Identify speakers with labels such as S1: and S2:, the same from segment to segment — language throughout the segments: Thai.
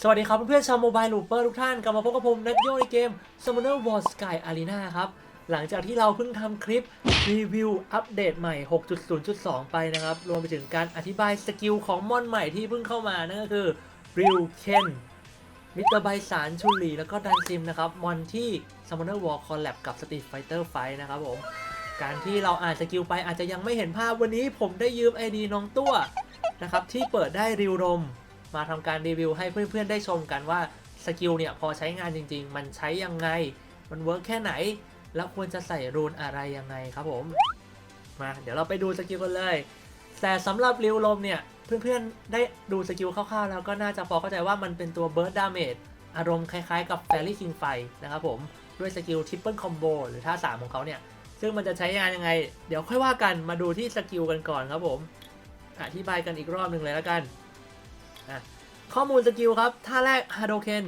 S1: สวัสดีครับเพื่อนๆชาวโมบายลูเปอร์ทุกท่านกลับมาพบกับผมนัทโยในเกม Summoner War Sky Arena ครับ หลังจากที่เราเพิ่งทำคลิปรีวิวอัปเดตใหม่ 6.0.2 ไปนะครับ รวมไปถึงการอธิบายสกิลของมอนใหม่ที่เพิ่งเข้ามา นั่นก็คือริวเคนมิสเตอร์ไบสารชุนลีแล้วก็ดันซิมนะครับ มอนที่ Summoner War Collab กับ Street Fighter Fight นะครับผม การที่เราอ่านสกิลไปอาจจะยังไม่เห็นภาพวันนี้ผมได้ยืมไอดีน้องตัวนะครับที่เปิดได้ริวรม มาทำการรีวิวให้เพื่อนๆได้ชมกันว่าสกิลเนี่ยพอใช้งานจริง ๆ มันใช้ยังไง มันเวิร์กแค่ไหน แล้วควรจะใส่รูนอะไรยังไงครับผมมาเดี๋ยวเราไปดูสกิลกันเลย แต่สำหรับริวลมเนี่ยเพื่อนๆได้ดูสกิลคร่าวๆแล้วก็น่าจะพอเข้าใจว่ามันเป็นตัวเบิร์ดดาเมจอารมณ์คล้ายๆกับแฟรี่คิงไฟนะครับผมด้วยสกิลทริปเปิลคอมโบหรือท่าสามของเขาเนี่ย ซึ่งมันจะใช้งานยังไง เดี๋ยวค่อยว่ากันมาดูที่สกิลกันก่อนครับผมอธิบายกันอีกรอบหนึ่งเลยแล้วกัน ข้อมูลสกิลครับท่าแรกฮาโดเคน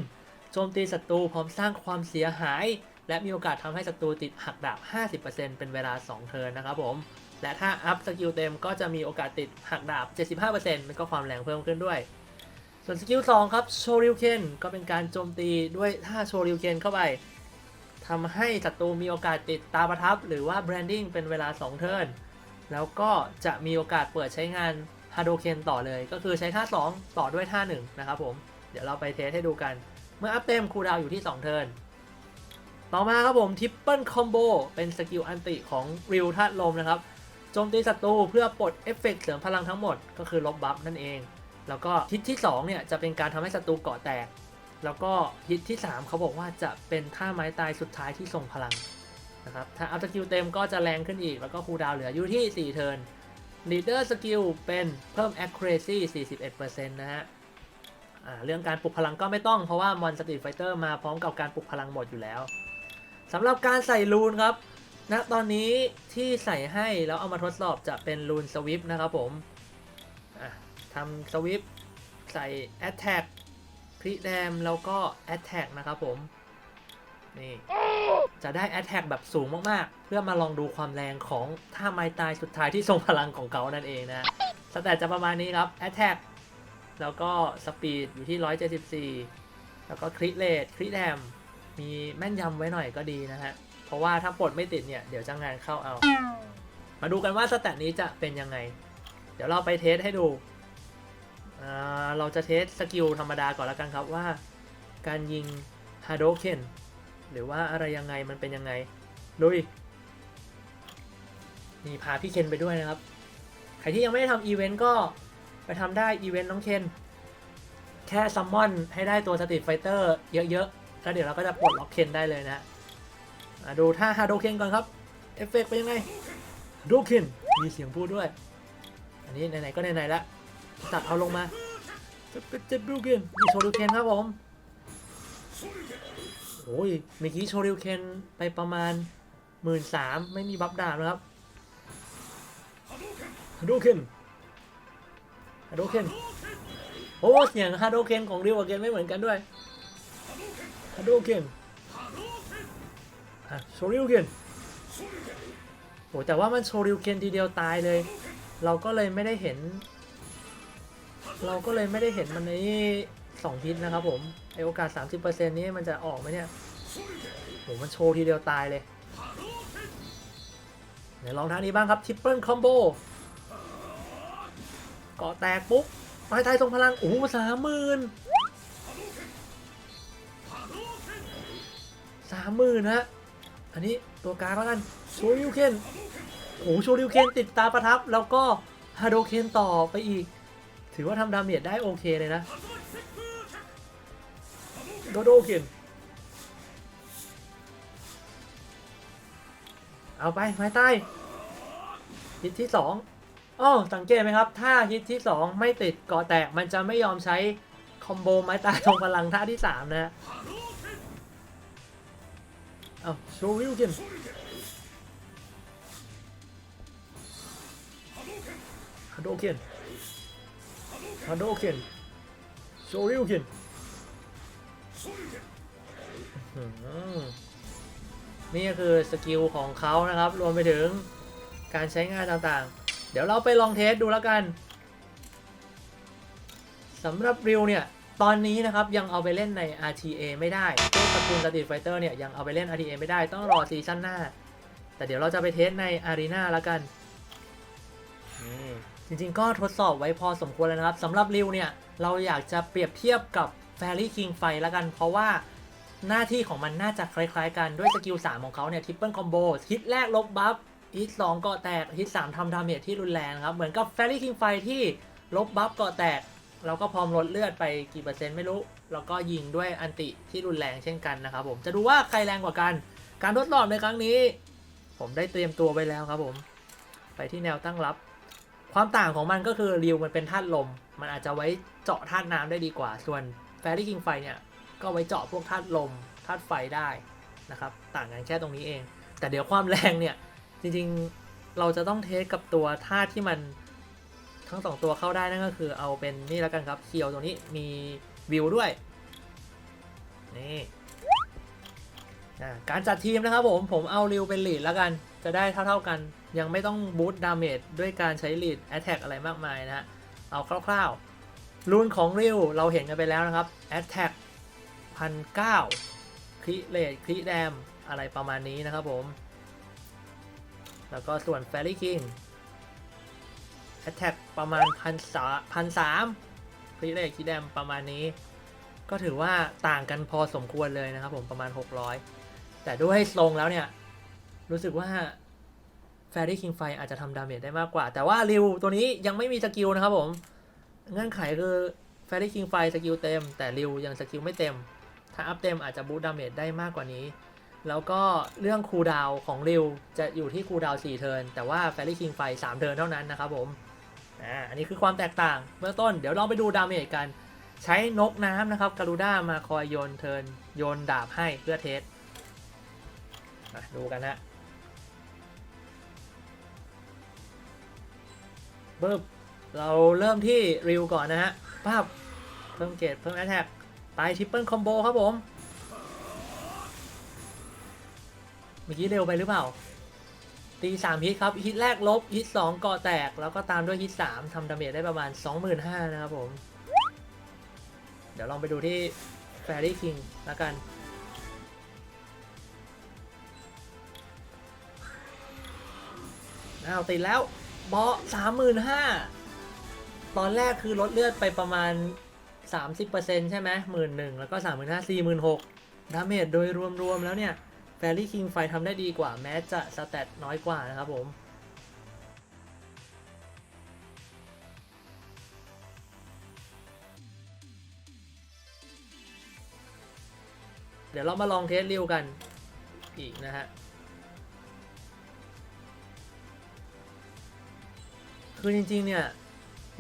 S1: โจมตีศัตรูพร้อมสร้างความเสียหาย และมีโอกาสทำให้ศัตรูติดหักดาบ 50%เป็นเวลา 2 เทิร์นนะครับผม และถ้าอัพสกิลเต็มก็จะมีโอกาสติดหักดาบ 75%มันก็ความแรงเพิ่มขึ้นด้วย ส่วนสกิล2ครับโชริวเคนก็เป็นการโจมตีด้วยท่าโชริวเคนเข้าไป ทำให้ศัตรูมีโอกาสติดตาประทับ หรือว่าแบรนดิ้งเป็นเวลา 2 เทิร์นแล้วก็จะมีโอกาสเปิดใช้งานฮาโดเคนต่อเลย ก็คือใช้ท่า 2 ต่อด้วยท่า 1 นะครับผม เดี๋ยวเราไปเทสให้ดูกัน เมื่ออัพเต็มคูดาวอยู่ที่ 2 เทิร์นต่อมาครับผมทิปเปิลคอมโบเป็นสกิลอันติของริวธาตุลมนะครับโจมตีศัตรูเพื่อปลดเอฟเฟกต์เสริมพลังทั้งหมด ก็คือลบบัฟนั่นเอง แล้วก็ฮิตที่2เนี่ยจะเป็นการทำให้ศัตรูเกาะแตก แล้วก็ฮิตที่ 3 เขาบอกว่าจะเป็นท่าไม้ตายสุดท้ายที่ทรงพลังนะครับ ถ้าอัพสกิลเต็มก็จะแรงขึ้นอีก แล้วก็คูดาวเหลืออยู่ที่ 4 เทิร์น leader skill เป็นเพิ่ม accuracy 41%นะฮะอ่าเรื่องการปลุกพลังก็ไม่ต้องเพราะว่ามอนสตรีไฟเตอร์มาพร้อมกับการปลุกพลังหมดอยู่แล้วสำหรับการใส่รูนครับณตอนนี้ที่ใส่ให้แล้วเอามาทดสอบจะเป็นรูนสวิปนะครับผมทำสวิปใส่ attack คริแดมแล้วก็ attack นะครับผม นี่ จะได้ Attack แบบสูงมากๆ เพื่อมาลองดูความแรงของท่าไม้ตายสุดท้ายที่ทรงพลังของเขานั่นเองนะสแตทจะประมาณนี้ครับ Attack แล้วก็ Speed อยู่ที่ 174 แล้วก็คริเ a ทคริแดมมีแม่นยำไว้หน่อยก็ดีนะฮะ เพราะว่าถ้าปลดไม่ติดเนี่ย เดี๋ยวจะงานเข้าเอา มาดูกันว่าสแตทนี้จะเป็นยังไง เดี๋ยวเราไปเทสให้ดู เราจะเทสสกิลธรรมดาก่อนแล้วกันครับว่า การยิงฮาโดเคนหรือว่าอะไรยังไงมันเป็นยังไง ลุย นี่พาพี่เคนไปด้วยนะครับ ใครที่ยังไม่ได้ทำอีเวนต์ก็ไปทำได้อีเวนต์น้องเคนแค่ซัมมอนให้ได้ตัวสตรีทไฟเตอร์เยอะๆ แล้วเดี๋ยวเราก็จะปลดล็อกเคนได้เลยนะฮะดูท่าฮาโดเคนก่อนครับ เอฟเฟกต์เป็นยังไง โดเคนมีเสียงพูดด้วย อันนี้ไหนๆก็ไหนๆละ ตัดเอาลงมาจะเป็นเจ็ดบิลเคนมีโชว์ดูเคนครับผมโอ้ยเมื่อกี้โชริวเคนไปประมาณหมื่นสามไม่มีบัฟดาบนะครับฮาโดเคนฮาโดเคนโอ้เสียงฮาโดเคนของริวกับเคนไม่เหมือนกันด้วยฮาโดเคนโชริวเคนโอ้แต่ว่ามันโชริวเคนทีเดียวตายเลย เราก็เลยไม่ได้เห็น เราก็เลยไม่ได้เห็นมันในสองพิษนะครับผมไอโอกาส 30%นี้มันจะออกไหมเนี่ยโหมันโชว์ทีเดียวตายเลยเดี๋ยวลองท่านี้บ้างครับทิปเปิลคอมโบเกาะแตกปุ๊บไม้ไทยทรงพลัง โอ้สามหมื่นสามหมื่นฮะ อันนี้ตัวกลางแล้วกันโชริวเคนโอ้โหโชริวเคนติดตาประทับ แล้วก็ฮาโดเคนต่อไปอีก ถือว่าทำดาเมจได้โอเคเลยนะโดโดเคนเอาไปไม้ใต้ฮิตที่สองอ้อสังเกตไหมครับ ถ้าฮิตที่สองไม่ติดเกาะแตกมันจะไม่ยอมใช้คอมโบไม้ตายทงพลังท่าที่สามนะเอาโชวิวเคนฮาโดเคน ฮาโดเคนโชวิวเคนอืมนี่ก็คือสกิลของเขานะครับ รวมไปถึงการใช้งานต่างๆ เดี๋ยวเราไปลองเทสดูแล้วกันสำหรับริวเนี่ย ตอนนี้นะครับยังเอาไปเล่นใน RTA ไม่ได้พวตระกูล Street Fighter เนี่ยยังเอาไปเล่น RTA ไม่ได้ต้องรอซีซั่นหน้า แต่เดี๋ยวเราจะไปเทสใน Arena แล้วกัน จริงๆก็ทดสอบไว้พอสมควรแล้วนะครับสำหรับริวเนี่ยเราอยากจะเปรียบเทียบกับ Fairy King ไฟแล้วกัน เพราะว่าหน้าที่ของมันน่าจะคล้ายๆ กันด้วยสกิล 3 ของเขาเนี่ยทริปเปิลคอมโบฮิตแรกลบบัฟฮิต2ก็แตกฮิต3ทำดาเมจที่รุนแรงครับ เหมือนกับ Fairy King ไฟที่ลบบัฟก็แตก เราก็พร้อมลดเลือดไปกี่เปอร์เซ็นต์ไม่รู้ แล้วก็ยิงด้วยอันติที่รุนแรงเช่นกันนะครับผมจะดูว่าใครแรงกว่ากัน การทดสอบในครั้งนี้ ผมได้เตรียมตัวไว้แล้วครับผม ไปที่แนวตั้งรับ ความต่างของมันก็คือริวมันเป็นธาตุลม มันอาจจะไว้เจาะธาตุน้ำได้ดีกว่า ส่วนแฟรี่คิงไฟเนี่ยก็ไว้เจาะพวกธาตุลมธาตุไฟได้นะครับ ต่างกันแค่ตรงนี้เอง แต่เดี๋ยวความแรงเนี่ยจริงๆเราจะต้องเทสกับตัวธาตุที่มันทั้งสองตัวเข้าได้นั่นก็คือเอาเป็นนี่แล้วกันครับเคียวตัวนี้มีวิวด้วยนี่ อ่าการจัดทีมนะครับผม ผมเอาริวเป็นลีดแล้วกัน จะได้เท่าๆกัน ยังไม่ต้องบูตดาเมจด้วยการใช้ลีดแอตแทกอะไรมากมายนะฮะ เอาคร่าวๆรูนของริวเราเห็นกันไปแล้วนะครับแอตแทกพันเก้าคริเลดคริแดมอะไรประมาณนี้นะครับผม แล้วก็ส่วนแฟรี่คิงแอตแทกประมาณพันสาพันสามคริเลดคริแดมประมาณนี้ ก็ถือว่าต่างกันพอสมควรเลยนะครับผมประมาณ 600 แต่ด้วยทรงแล้วเนี่ย รู้สึกว่าแฟรี่คิงไฟอาจจะทำดาเมจได้มากกว่า แต่ว่าริวตัวนี้ยังไม่มีสกิลนะครับผม เงื่อนไขคือแฟรี่คิงไฟสกิลเต็ม แต่ริวยังสกิลไม่เต็ม ถ้าอัพเต็มอาจจะบูตดาเมจได้มากกว่านี้ แล้วก็เรื่องคูดาวของริวจะอยู่ที่คูดาวน์4เทิร์นแต่ว่าแฟรี่คิงไฟ3เทิร์นเท่านั้นนะครับผมอ่าอันนี้คือความแตกต่างเบื้องต้นเดี๋ยวลองไปดูดาเมจกัน ใช้นกน้ำนะครับการูด้ามาคอยโยนเทิร์นโยนดาบให้เพื่อเทส มาดูกันนะเบิบเราเริ่มที่ริวก่อนนะฮะป้าบเพิ่มเกรดเพิ่มแอตแทกไปทริปเปิลคอมโบครับผม เมื่อกี้เร็วไปหรือเปล่า ตี3ฮิตครับ ฮิตแรกลบ ฮิต2ก่อแตก แล้วก็ตามด้วยฮิต3ทำดาเมจได้ประมาณ 25,000 นะครับผม เดี๋ยวลองไปดูที่ Fairy King แล้วกัน อ้าวติดแล้วเบาะสามหมื่นห้าตอนแรกคือลดเลือดไปประมาณ 30%ใช่ไหมหมื่นหนึ่งแล้วก็สามหมื่นห้าสี่หมื่นหกดาเมจโดยรวมๆแล้วเนี่ยแฟรี่คิงไฟทำได้ดีกว่าแม้จะสแตทน้อยกว่านะครับผมเดี๋ยวเรามาลองเทสริวกันอีกนะฮะ คือจริงๆเนี่ย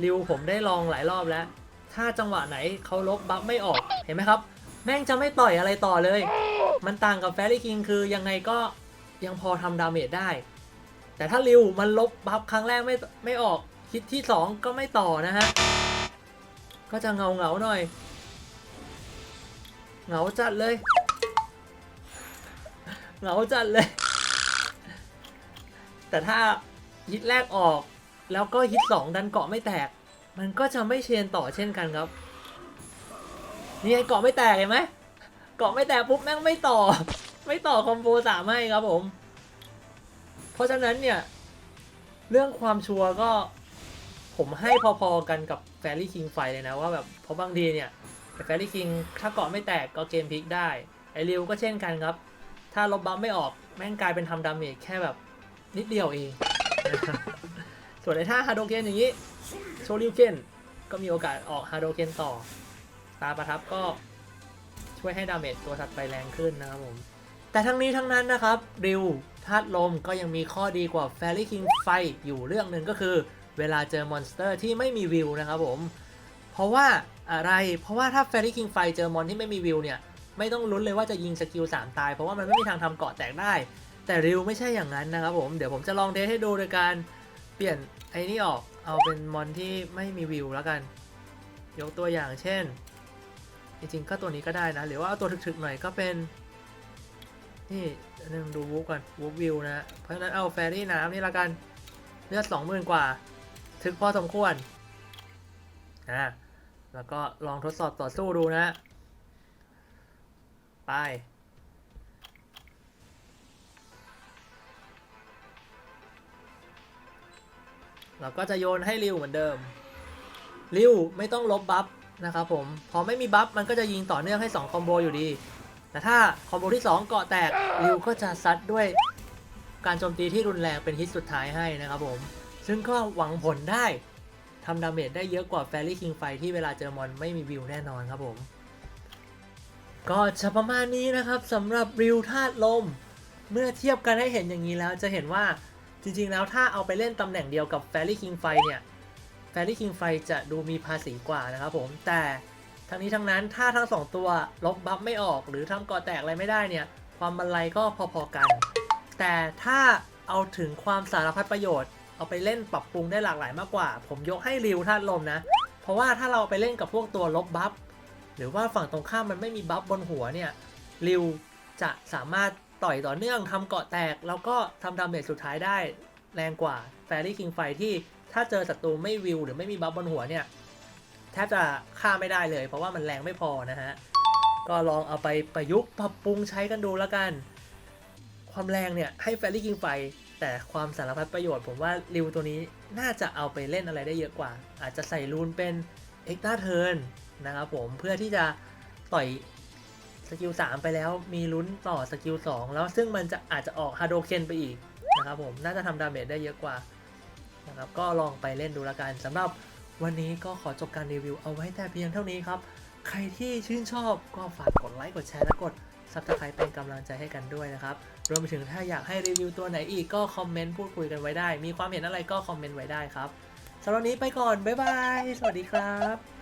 S1: ริวผมได้ลองหลายรอบแล้ว ถ้าจังหวะไหนเขาลบบัฟไม่ออกเห็นไหมครับ แม่งจะไม่ต่อยอะไรต่อเลย มันต่างกับแฟรี่คิงคือยังไงก็ยังพอทำดาเมจได้ แต่ถ้าริวมันลบบัฟครั้งแรกไม่ไม่ออกฮิตที่ 2 ก็ไม่ต่อนะฮะ ก็จะเงาเงาหน่อย เงาจัดเลย เงาจัดเลย แต่ถ้าฮิตแรกออก แล้วก็ฮิตสองดันเกาะไม่แตก มันก็จะไม่เชนต่อเช่นกันครับ นี่ไงเกาะไม่แตกเห็นไหมเกาะไม่แตกปุ๊บแม่งไม่ต่อ ไม่ต่อคอมโบสามให้ครับผม เพราะฉะนั้นเนี่ย เรื่องความชัวร์ก็ผมให้พอๆกันกับแฟรี่คิงไฟเลยนะว่าแบบเพราะบางทีเนี่ยแฟรี่คิงถ้าเกาะไม่แตกก็เกมพลิกได้ไอริวก็เช่นกันครับ ถ้าลบบัฟไม่ออกแม่งกลายเป็นทำดาเมจแค่แบบนิดเดียวเอง ส่วนในท่าฮาโดเคนอย่างนี้โชริวเคนก็มีโอกาสออกฮาโดเคนต่อ ตาประทับก็ช่วยให้ดาเมจตัวถัดไปแรงขึ้นนะครับผมแต่ทั้งนี้ทั้งนั้นนะครับริวธาตุลมก็ยังมีข้อดีกว่าแฟรี่คิงไฟอยู่เรื่องหนึ่งก็คือ เวลาเจอมอนสเตอร์ที่ไม่มีวิวนะครับผมเพราะว่าอะไรเพราะว่าถ้าแฟรี่คิงไฟเจอมอนที่ไม่มีวิวเนี่ยไม่ต้องลุ้นเลยว่าจะยิงสกิล3ตายเพราะว่ามันไม่มีทางทำเกาะแตกได้ แต่ริวไม่ใช่อย่างนั้นนะครับผมเดี๋ยวผมจะลองเทสให้ดูโดยการเปลี่ยน ไอ้นี่ออกเอาเป็นมอนที่ไม่มีวิวแล้วกัน ยกตัวอย่างเช่น จริงๆก็ตัวนี้ก็ได้นะ หรือว่าเอาตัวถึกๆหน่อยก็เป็น นี่นึงดูวูฟก่อนวูฟวิวนะ เพราะฉะนั้นเอาแฟรี่น้ำนี่ละกันเลือดสองหมื่นกว่า ถึกพอสมควรอ่าแล้วก็ลองทดสอบต่อสู้ดูนะ ไป เราก็จะโยนให้ริวเหมือนเดิม ริวไม่ต้องลบบัฟนะครับผม พอไม่มีบัฟมันก็จะยิงต่อเนื่องให้ 2 คอมโบอยู่ดี แต่ถ้าคอมโบที่ 2 เกาะแตก ริวก็จะซัดด้วยการโจมตีที่รุนแรงเป็นฮิตสุดท้ายให้นะครับผม ซึ่งก็หวังผลได้ทำดาเมจได้เยอะกว่าแฟรี่คิงไฟที่เวลาเจอมอนไม่มีวิวแน่นอนครับผม ก็จะประมาณนี้นะครับสำหรับริวธาตุลม เมื่อเทียบกันให้เห็นอย่างนี้แล้วจะเห็นว่า ริงๆแล้วถ้าเอาไปเล่นตำแหน่งเดียวกับแฟรี่คิงไฟเนี่ยแฟรี่คิงไฟจะดูมีภาษีกว่านะครับผม แต่ทั้งนี้ทั้งนั้นถ้าทั้งสองตัวลบบัฟไม่ออก หรือทำก่อแตกอะไรไม่ได้เนี่ย ความบันไลก็พอๆกัน แต่ถ้าเอาถึงความสารพัดประโยชน์ เอาไปเล่นปรับปรุงได้หลากหลายมากกว่า ผมยกให้ริวธาตุลมนะ เพราะว่าถ้าเราไปเล่นกับพวกตัวลบบัฟหรือว่าฝั่งตรงข้ามมันไม่มีบัฟบนหัวเนี่ยริวจะสามารถ ต่อยต่อเนื่องทำเกาะแตก แล้วก็ทำดาเมจสุดท้ายได้แรงกว่าแฟรี่คิงไฟที่ถ้าเจอศัตรูไม่วิวหรือไม่มีบัฟบนหัวเนี่ยแทบจะฆ่าไม่ได้เลย เพราะว่ามันแรงไม่พอนะฮะ ก็ลองเอาไปประยุกต์ปรับปรุงใช้กันดูแล้วกัน ความแรงเนี่ยให้แฟรี่คิงไฟแต่ความสารพัดประโยชน์ผมว่าริวตัวนี้น่าจะเอาไปเล่นอะไรได้เยอะกว่า อาจจะใส่รูนเป็นเอ็กซ์ต a เทิร์นนะครับผมเพื่อที่จะต่อย สกิล3ไปแล้วมีลุ้นต่อสกิล2แล้วซึ่งมันจะอาจจะออกฮาโดเคนไปอีกนะครับผมน่าจะทำดาเมจได้เยอะกว่านะครับก็ลองไปเล่นดูละกันสำหรับวันนี้ก็ขอจบการรีวิวเอาไว้แต่เพียงเท่านี้ครับ ใครที่ชื่นชอบก็ฝากกดไลค์กดแชร์และกด Subscribe เป็นกำลังใจให้กันด้วยนะครับ รวมไปถึงถ้าอยากให้รีวิวตัวไหนอีกก็คอมเมนต์พูดคุยกันไว้ได้ มีความเห็นอะไรก็คอมเมนต์ไว้ได้ครับสำหรับนี้ไปก่อน บ๊ายบาย สวัสดีครับ